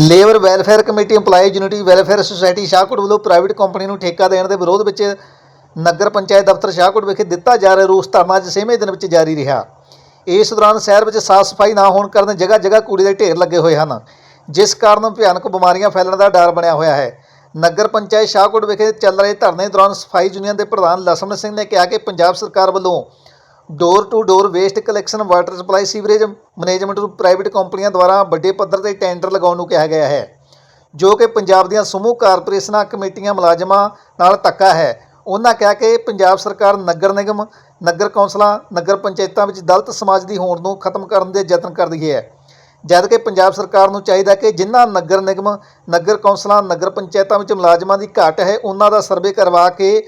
Labour welfare committee, EMPLOYEE unity welfare society Shahkot ਵੱਲੋਂ private company ਨੂੰ ਠੇਕਾ ਦੇਣ ਦੇ ਵਿਰੋਧ ਵਿੱਚ ਨਗਰ ਪੰਚਾਇਤ ਦਫ਼ਤਰ ਸ਼ਾਹਕੋਟ ਵਿਖੇ ਦਿੱਤਾ ਜਾ ਰਿਹਾ ਰੋਸ ਧਰਨਾ ਅੱਜ ਛੇਵੇਂ ਦਿਨ ਵਿੱਚ ਜਾਰੀ ਰਿਹਾ। ਇਸ ਦੌਰਾਨ ਸ਼ਹਿਰ ਵਿੱਚ ਸਾਫ਼ ਸਫ਼ਾਈ ਨਾ ਹੋਣ ਕਾਰਨ ਜਗ੍ਹਾ ਜਗ੍ਹਾ ਕੂੜੇ ਦੇ ਢੇਰ ਲੱਗੇ ਹੋਏ ਹਨ, ਜਿਸ ਕਾਰਨ ਭਿਆਨਕ ਬਿਮਾਰੀਆਂ ਫੈਲਣ ਦਾ ਡਰ ਬਣਿਆ ਹੋਇਆ ਹੈ। ਨਗਰ ਪੰਚਾਇਤ ਸ਼ਾਹਕੋਟ ਵਿਖੇ ਚੱਲ ਰਹੇ ਧਰਨੇ ਦੌਰਾਨ ਸਫ਼ਾਈ ਯੂਨੀਅਨ ਦੇ ਪ੍ਰਧਾਨ ਲਸਮਣ ਸਿੰਘ ਨੇ ਕਿਹਾ ਕਿ ਪੰਜਾਬ ਸਰਕਾਰ ਵੱਲੋਂ door to door waste collection water supply sewerage management ਨੂੰ ਪ੍ਰਾਈਵੇਟ ਕੰਪਨੀਆਂ ਦੁਆਰਾ ਵੱਡੇ ਪੱਧਰ ਤੇ ਟੈਂਡਰ ਲਗਾਉਣ ਨੂੰ ਕਿਹਾ ਗਿਆ ਹੈ, ਜੋ ਕਿ ਪੰਜਾਬ ਦੀਆਂ ਸਮੂਹ ਕਾਰਪੋਰੇਸ਼ਨਾਂ, ਕਮੇਟੀਆਂ, ਮੁਲਾਜ਼ਮਾਂ ਨਾਲ ਧੱਕਾ ਹੈ। ਉਹਨਾਂ ਕਿਹਾ ਕਿ ਪੰਜਾਬ ਸਰਕਾਰ ਨਗਰ ਨਿਗਮ, ਨਗਰ ਕੌਂਸਲਾਂ, ਨਗਰ ਪੰਚਾਇਤਾਂ ਵਿੱਚ ਦਲਿਤ ਸਮਾਜ ਦੀ ਹੋਂਦ ਨੂੰ ਖਤਮ ਕਰਨ ਦੇ ਯਤਨ ਕਰ ਰਹੀ ਹੈ। ਜਦ ਕਿ ਪੰਜਾਬ ਸਰਕਾਰ ਨੂੰ ਚਾਹੀਦਾ ਕਿ ਜਿਨ੍ਹਾਂ ਨਗਰ ਨਿਗਮ, ਨਗਰ ਕੌਂਸਲਾਂ, ਨਗਰ ਪੰਚਾਇਤਾਂ ਵਿੱਚ ਮੁਲਾਜ਼ਮਾਂ ਦੀ ਘਾਟ ਹੈ, ਉਹਨਾਂ ਦਾ ਸਰਵੇ ਕਰਵਾ ਕੇ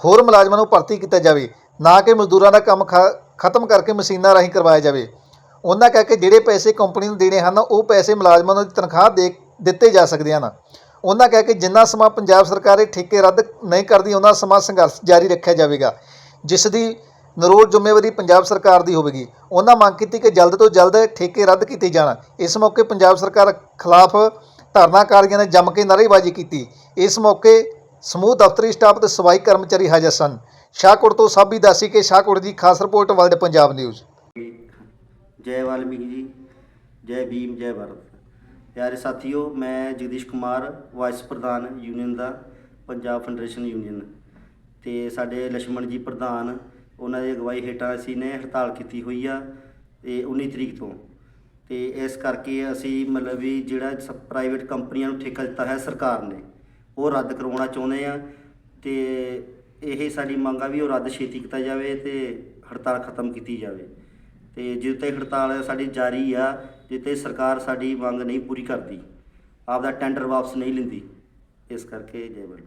ਹੋਰ ਮੁਲਾਜ਼ਮਾਂ ਨੂੰ ਭਰਤੀ ਕੀਤਾ ਜਾਵੇ। ਨਾ ਕਿ ਮਜ਼ਦੂਰਾਂ ਦਾ ਕੰਮ ਖ- ਖਤਮ ਕਰਕੇ ਮਸ਼ੀਨਾਂ ਰਾਹੀਂ ਕਰਵਾਇਆ ਜਾਵੇ। ਉਹਨਾਂ ਕਹਿ ਕੇ ਜਿਹੜੇ ਪੈਸੇ ਕੰਪਨੀ ਨੂੰ ਦੇਣੇ ਹਨ, ਉਹ ਪੈਸੇ ਮੁਲਾਜ਼ਮਾਂ ਨੂੰ ਤਨਖਾਹ ਦੇ, ਦਿੱਤੇ ਜਾ ਸਕਦੇ ਹਨ। ਉਹਨਾਂ ਕਹਿ ਕਿ ਜਿੰਨਾ ਸਮਾਂ ਪੰਜਾਬ ਸਰਕਾਰ ਇਹ ਠੇਕੇ ਰੱਦ ਨਹੀਂ ਕਰਦੀ ਉਹਨਾਂ ਸਮਾਂ ਸੰਘਰਸ਼ ਜਾਰੀ ਰੱਖਿਆ ਜਾਵੇਗਾ। ਜਿਸ ਦੀ ਨਰੋਜ਼ ਜ਼ਿੰਮੇਵਾਰੀ ਪੰਜਾਬ ਸਰਕਾਰ ਦੀ ਹੋਵੇਗੀ। ਉਹਨਾਂ ਮੰਗ ਕੀਤੀ ਕਿ ਜਲਦ ਤੋਂ ਜਲਦ ਠੇਕੇ ਰੱਦ ਕੀਤੇ ਜਾਣ। ਇਸ ਮੌਕੇ ਪੰਜਾਬ ਸਰਕਾਰ ਖਿਲਾਫ ਧਰਨਾਕਾਰੀਆਂ ਨੇ ਜੰਮ ਕੇ ਨਾਅਰੇਬਾਜ਼ੀ ਕੀਤੀ। ਇਸ ਮੌਕੇ ਸਮੂਹ ਦਫ਼ਤਰੀ ਸਟਾਫ ਤੇ ਸਵਾਈ ਕਰਮਚਾਰੀ ਹਾਜ਼ਰ ਸਨ। ਸ਼ਾਹਕੋਟ ਤੋਂ ਸਾਬੀ ਦਾਸੀ ਕੇ ਸ਼ਾਹਕੋਟ ਦੀ ਖਾਸ ਰਿਪੋਰਟ ਵਰਲਡ ਪੰਜਾਬ ਨਿਊਜ਼। ਜੈ ਵਾਲਮੀਕੀ ਜੀ, ਜੈ ਭੀਮ, ਜੈ ਭਾਰਤ। ਪਿਆਰੇ ਸਾਥੀਓ, ਮੈਂ ਜਗਦੀਸ਼ ਕੁਮਾਰ, ਵਾਈਸ ਪ੍ਰਧਾਨ ਯੂਨੀਅਨ ਦਾ, ਪੰਜਾਬ ਫੈਡਰੇਸ਼ਨ ਯੂਨੀਅਨ। ਤੇ ਸਾਡੇ ਲక్ష్మణ ਜੀ ਪ੍ਰਧਾਨ, ਉਹਨਾਂ ਦੀ ਅਗਵਾਈ ਹੇਠਾਂ ਅਸੀਂ ਨੇ ਹੜਤਾਲ ਕੀਤੀ ਹੋਈ ਆ ਤੇ 19 ਤਰੀਕ ਤੋਂ। ਤੇ ਇਸ ਕਰਕੇ ਅਸੀਂ ਮਤਲਬ ਵੀ ਜਿਹੜਾ ਪ੍ਰਾਈਵੇਟ ਕੰਪਨੀਆਂ ਨੂੰ ਠੇਕਾ ਦਿੱਤਾ ਹੈ ਸਰਕਾਰ ਨੇ। ਉਹ ਰੱਦ ਕਰਵਾਉਣਾ ਚਾਹੁੰਦੇ ਆ ਤੇ ਇਹ ਸਾਡੀ ਮੰਗ ਆ ਵੀ ਉਹ ਰੱਦ ਛੇਤੀ ਕੀਤਾ ਜਾਵੇ ਤੇ ਹੜਤਾਲ ਖਤਮ ਕੀਤੀ ਜਾਵੇ। ਤੇ ਜਿੱਤੇ ਤੱਕ ਹੜਤਾਲ ਸਾਡੀ ਜਾਰੀ ਆ ਜਿੱਤੇ ਸਰਕਾਰ ਸਾਡੀ ਮੰਗ ਨਹੀਂ ਪੂਰੀ ਕਰਦੀ, ਆਪਦਾ ਟੈਂਡਰ ਵਾਪਸ ਨਹੀਂ ਲੈਂਦੀ, ਇਸ ਕਰਕੇ ਜੈ ਬਲ